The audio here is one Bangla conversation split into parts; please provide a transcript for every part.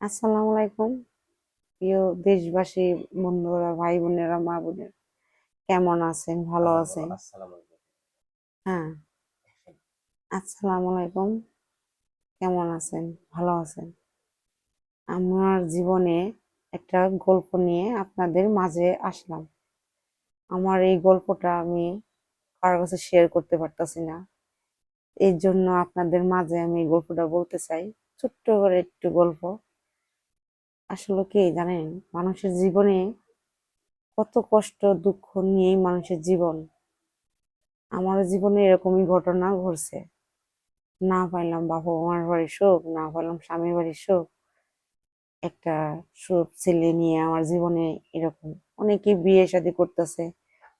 আসসালামু আলাইকুম। প্রিয় দেশবাসী বন্ধুরা ভাই বোনেরা মা বোনের কেমন আছেন? ভালো আছেন? হ্যাঁ। আসসালামু আলাইকুম। কেমন আছেন? ভালো আছেন? আমার জীবনে একটা গল্প নিয়ে আপনাদের মাঝে আসলাম। আমার এই গল্পটা আমি কারোর কাছে শেয়ার করতে পারতাছি না। এর জন্য আপনাদের মাঝে আমি এই গল্পটা বলতে চাই। ছোট্ট করে একটু গল্প। আসলে কি জানেন, মানুষের জীবনে কত কষ্ট, দুঃখ নিয়েই মানুষের জীবন। আমার জীবনে এরকমই ঘটনা ঘটছে। না পাইলাম বাবা মার বাড়ির শোক না পাইলাম স্বামীর বাড়ির শোক একটা সুখ ছেলে নিয়ে আমার জীবনে এরকম অনেকেই বিয়ে শাদী করতেছে।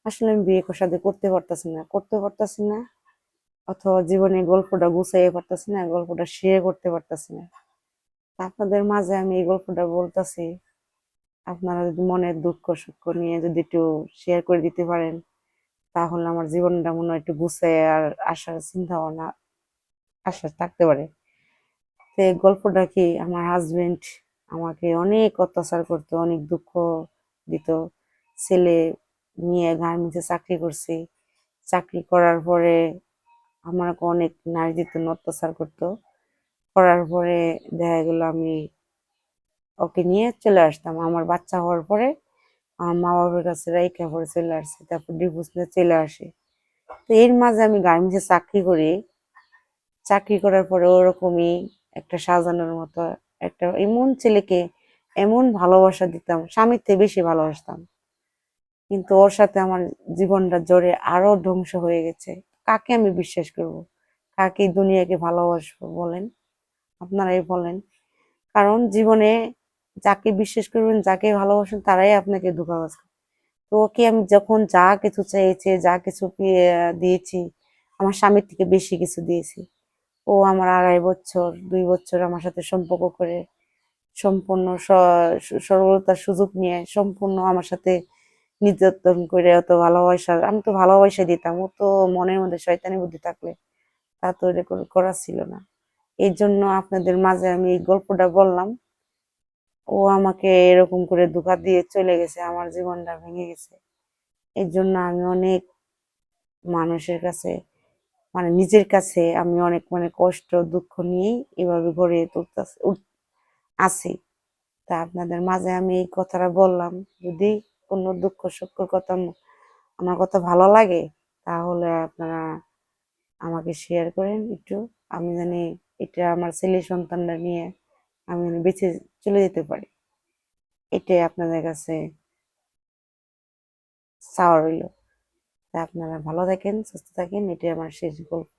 আসলে আমি বিয়ে শাদী করতে পারতাছি না, করতে পারতাছি না। অথবা জীবনে গল্পটা গুছাইয়ে পারতাছি না, গল্পটা শেয়ার করতে পারতাছি না। আপনাদের মাঝে আমি এই গল্পটা বলতাছি, আপনারা যদি মনের দুঃখ সুখ নিয়ে যদি একটু শেয়ার করে দিতে পারেন, তাহলে আমার জীবনটা মনে হয় একটু গুছায় আর আসার চিন্তা ভাবনা আশা থাকতে পারে। তো এই গল্পটা কি, আমার হাজবেন্ড আমাকে অনেক অত্যাচার করতো, অনেক দুঃখ দিত। ছেলে নিয়ে গার্মেন্টসে চাকরি করছি, চাকরি করার পরে আমাকে অনেক নারী দিত অত্যাচার করতো। করার পরে দেখা গেল আমি ওকে নিয়ে চলে আসতাম। আমার বাচ্চা হওয়ার পরে আমার মা বাবার কাছে রাইখা পরে চলে আসছে, তারপর ডিভোর্স নিয়ে চলে আসে। তো এর মাঝে আমি গার্মেন্টসে চাকরি করি। চাকরি করার পরে ওরকমই একটা সাজানোর মতো একটা এমন ছেলেকে এমন ভালোবাসা দিতাম, স্বামীর থেকে বেশি ভালোবাসতাম। কিন্তু ওর সাথে আমার জীবনটা জোরে আরও ধ্বংস হয়ে গেছে। কাকে আমি বিশ্বাস করব? কাকে দুনিয়াকে ভালোবাসবো বলেন? আপনারাই বলেন। কারণ জীবনে যাকে বিশ্বাস করবেন, যাকে ভালোবাসেন, তারাই আপনাকে ধোঁকাবাজ করে। তো ওকে আমি যখন যা কিছু চেয়েছে, যা কিছু দিয়েছি, আমার স্বামীর থেকে বেশি কিছু দিয়েছি। ও আমার আড়াই বছর, দুই বছর আমার সাথে সম্পর্ক করে, সম্পূর্ণ স- সরলতার সুযোগ নিয়ে সম্পূর্ণ আমার সাথে নির্যাতন করে অত ভালোবাসা, আমি তো ভালোবাসা দিতাম, ও তো মনের মধ্যে শয়তানি বুদ্ধি থাকলে তা তো করা ছিল না। এই জন্য আপনাদের মাঝে আমি এই গল্পটা বললাম। ও আমাকে এরকম করে ধোঁকা দিয়ে চলে গেছে, আমার জীবনটা ভেঙে গেছে। এর জন্য আমি অনেক মানুষের কাছে মানে নিজের কাছে আমি অনেক মানে কষ্ট, দুঃখ নিয়েই এভাবে গড়ে তুলতেছি আছি। তা আপনাদের মাঝে আমি এই কথাটা বললাম। যদি কোনো দুঃখ সুখের কথা আমার কথা ভালো লাগে, তাহলে আপনারা আমাকে শেয়ার করেন একটু। আমি জানি এটা আমার ছেলে সন্তানরা নিয়ে আমি বেঁচে চলে যেতে পারি। এটাই আপনাদের কাছে চাওয়া রইল। তা আপনারা ভালো থাকেন, সুস্থ থাকেন, এটাই আমার শেষ গল্প।